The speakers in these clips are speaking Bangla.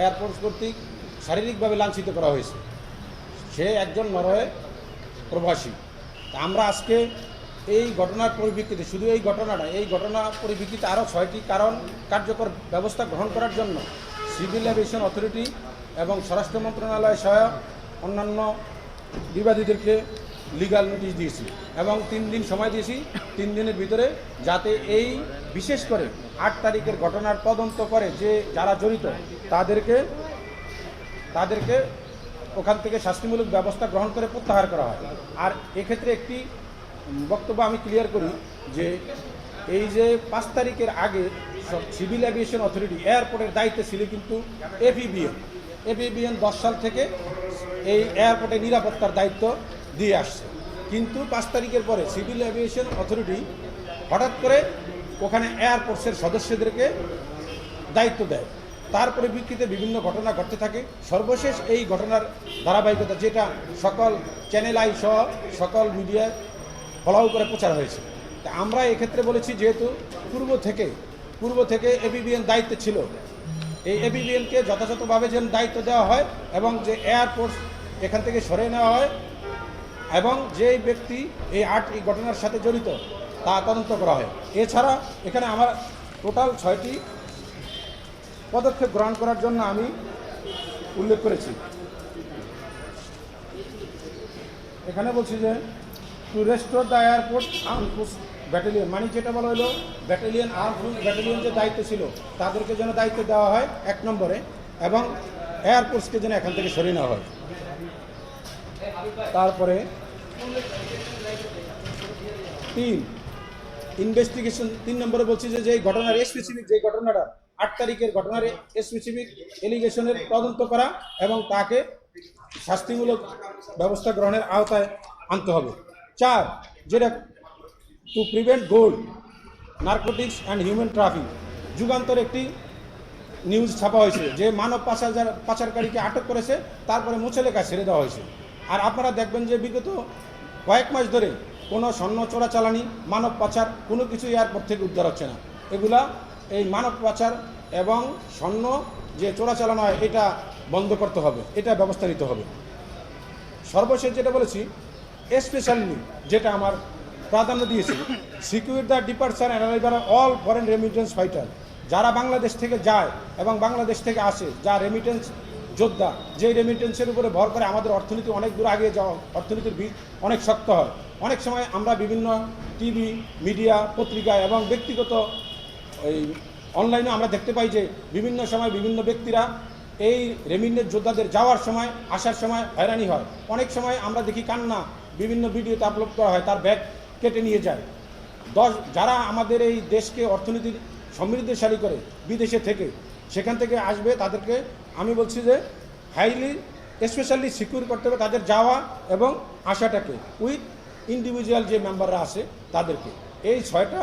এয়ারফোর্স কর্তৃক শারীরিকভাবে লাঞ্ছিত করা হয়েছে। সে একজন নরওয়ে প্রবাসী। তা আমরা আজকে এই ঘটনার পরিপ্রেক্ষিতে, শুধু এই ঘটনাটা এই ঘটনা পরিপ্রেক্ষিতে আরও ছয়টি কারণ, কার্যকর ব্যবস্থা গ্রহণ করার জন্য সিভিল এভিয়েশন অথরিটি এবং স্বরাষ্ট্র মন্ত্রণালয় সহ অন্যান্য বিবাদীদেরকে লিগাল নোটিশ দিয়েছি এবং তিন দিন সময় দিয়েছি, তিন দিনের ভিতরে যাতে এই বিশেষ করে আট তারিখের ঘটনার তদন্ত করে যে যারা জড়িত তাদেরকে তাদেরকে ওখান থেকে শাস্তিমূলক ব্যবস্থা গ্রহণ করে প্রত্যাহার করা হয়। আর এক্ষেত্রে একটি বক্তব্য আমি ক্লিয়ার করি যে এই যে পাঁচ তারিখের আগে সিভিল অ্যাভিয়েশন অথরিটি এয়ারপোর্টের দায়িত্বে ছিল কিন্তু এপিবিএন এপিবিএন দশ সাল থেকে এই এয়ারপোর্টের নিরাপত্তার দায়িত্ব দিয়ে আসছে। কিন্তু পাঁচ তারিখের পরে সিভিল অ্যাভিয়েশন অথরিটি হঠাৎ করে ওখানে এয়ারফোর্সের সদস্যদেরকে দায়িত্ব দেয়। তার পরিপ্রেক্ষিতে বিভিন্ন ঘটনা ঘটতে থাকে। সর্বশেষ এই ঘটনার ধারাবাহিকতা যেটা সকল চ্যানেল আই সহ সকল মিডিয়ায় ফলাও করে প্রচার হয়েছে। তা আমরা এক্ষেত্রে বলেছি যেহেতু পূর্ব থেকে পূর্ব থেকে এবিবিএন দায়িত্বে ছিল। এই এবিবিএনকে যথাযথভাবে যেন দায়িত্ব দেওয়া হয় এবং যে এয়ারফোর্স এখান থেকে সরে নেওয়া হয় এবং যেই ব্যক্তি এই আট এই ঘটনার সাথে জড়িত, তা তদন্ত করা হয়। এছাড়া এখানে আমার টোটাল ছয়টি পদক্ষেপ গ্রহণ করার জন্য আমি উল্লেখ করেছি। এখানে বলছি যে to restore the airport arm force battalion মানে যেটা বলা হলো ব্যাটালিয়ন আর্ম ফোর্স ব্যাটালিয়ন যে দায়িত্ব ছিল, তাদেরকে যেন দায়িত্ব দেওয়া হয় এক নম্বরে এবং এয়ারফোর্সকে যেন এখান থেকে সরিয়ে নেওয়া হয়। তারপরে তিন ইনভেস্টিগেশন তিন নম্বরে বলছি যে যে ঘটনার স্পেসিফিক যে ঘটনাটা আট তারিখের ঘটনার স্পেসিফিক এলিগেশনের তদন্ত করা এবং তাকে শাস্তিমূলক ব্যবস্থা গ্রহণের আওতায় আনতে হবে। চার, যেটা to prevent gold narcotics and human traffic Jugantor একটি নিউজ ছাপা হয়েছে, যে মানব পাচার পাচারকারীকে আটক করেছে, তারপরে মুছে লেখা ছেড়ে দেওয়া হয়েছে। আর আপনারা দেখবেন যে বিগত কয়েক মাস ধরে কোনো স্বর্ণ চোরাচালানি মানব পাচার কোনো কিছু এয়ারপোর্ট থেকে উদ্ধার হচ্ছে না। এগুলা এই মানব পাচার এবং স্বর্ণ যে চোরাচালানো হয়, এটা বন্ধ করতে হবে, এটা ব্যবস্থা নিতে হবে। সর্বশেষ যেটা বলেছি স্পেশালি যেটা আমার প্রাধান্য দিয়েছি secure the departure and all foreign remittance fighter যারা বাংলাদেশ থেকে যায় এবং বাংলাদেশ থেকে আসে, যা রেমিটেন্স যোদ্ধা যেই রেমিটেন্সের উপরে ভর করে আমাদের অর্থনীতি অনেক দূর আগে যাওয়া, অর্থনীতির ভিত অনেক শক্ত হয়। অনেক সময় আমরা বিভিন্ন টিভি মিডিয়া পত্রিকা এবং ব্যক্তিগত এই অনলাইনে আমরা দেখতে পাই যে বিভিন্ন সময় বিভিন্ন ব্যক্তিরা এই রেমিটেন্স যোদ্ধাদের যাওয়ার সময়, আসার সময় হয়রানি হয়। অনেক সময় আমরা দেখি কান্না, বিভিন্ন ভিডিওতে আপলোড করা হয়, তার ব্যাগ কেটে নিয়ে যায়। দশ, যারা আমাদের এই দেশকে অর্থনীতির সমৃদ্ধশালী করে, বিদেশে থেকে সেখান থেকে আসবে তাদেরকে আমি বলছি যে হাইলি স্পেশালি সিকিউর করতে হবে তাদের যাওয়া এবং আসাটাকে উইথ ইন্ডিভিজুয়াল যে মেম্বাররা আছে তাদেরকে। এই ছয়টা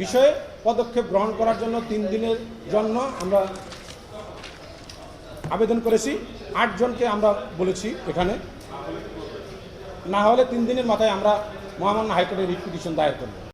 বিষয়ে পদক্ষেপ গ্রহণ করার জন্য তিন দিনের জন্য আমরা আবেদন করেছি। আটজনকে আমরা বলেছি এখানে। না হলে তিন দিনের মাথায় আমরা মহামান্য হাইকোর্টে রিট পিটিশন দায়ের করব।